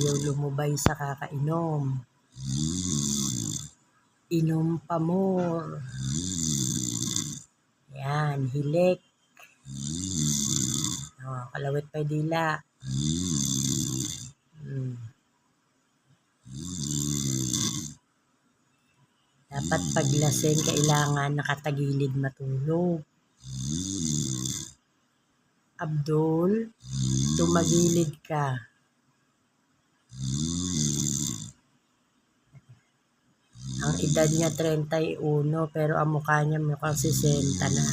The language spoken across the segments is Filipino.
Ayaw lumubay sa kakainom. Inom pa more. Yan, hilik. Oh, kalawit pa dila. Hmm. Dapat paglasing, kailangan nakatagilid matulog. Abdul, tumagilid ka. Ang edad niya 31 pero ang mukha niya mukhang 60 na.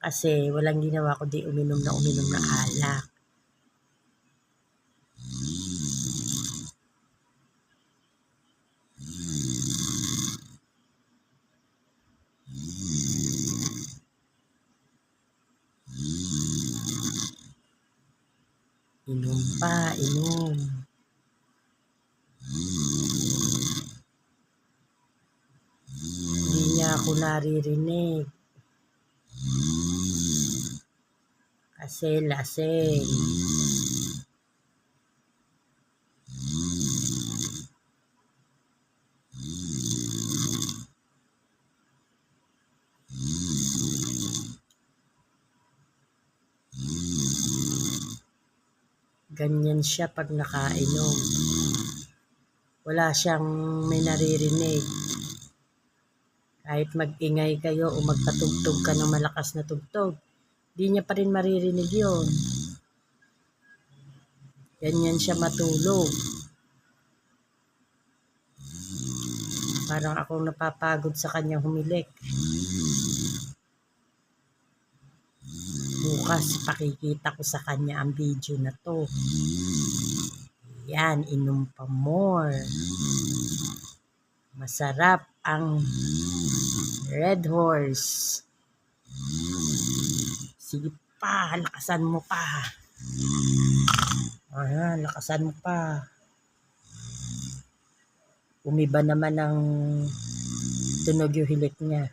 Kasi walang ginawa kundi uminom na uminom na alak. Inom pa, inom. Ako naririnig. Kasi lasing. Ganyan siya pag nakainom. Wala siyang may naririnig. Kahit mag-ingay kayo o magpatugtog ka ng malakas na tugtog, di niya pa rin maririnig yon. Ganyan siya matulog. Parang akong napapagod sa kanyang humilik. Bukas pakikita ko sa kanya ang video na to. Yan, inom pa more. Masarap ang Red Horse. Sige pa, lakasan mo pa. Ayan, lakasan mo pa. Umiba naman ang tunog yung hilik niya.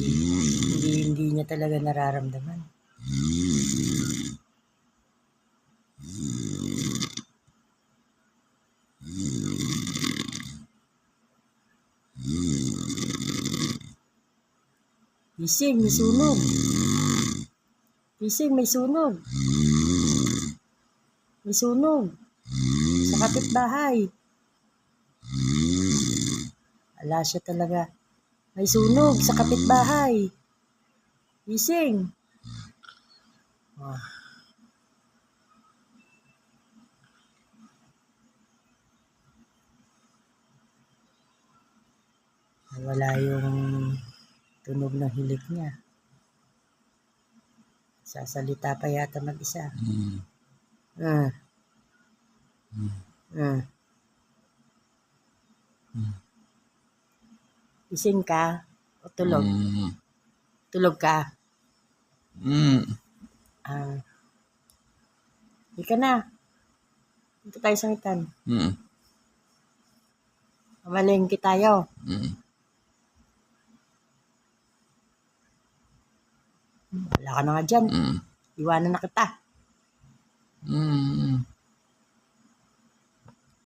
Hindi, hindi niya talaga nararamdaman. Gising, may sunog. Gising, may sunog. May sunog. Sa kapitbahay. Ala siya talaga. May sunog sa kapitbahay. Gising. Ah. Wala yung tunog ng hilik niya. Sasalita pa yata mag-isa. Mm. Ah. Mm. Ah. Mm. Gising ka o tulog? Mm. Tulog ka? Mm. Ah. Hindi ka na. Dito tayo sa ngitan. Mm. Mamalengke tayo. Mm. Wala ka na nga dyan. Mm. Iwanan na kita. Mm.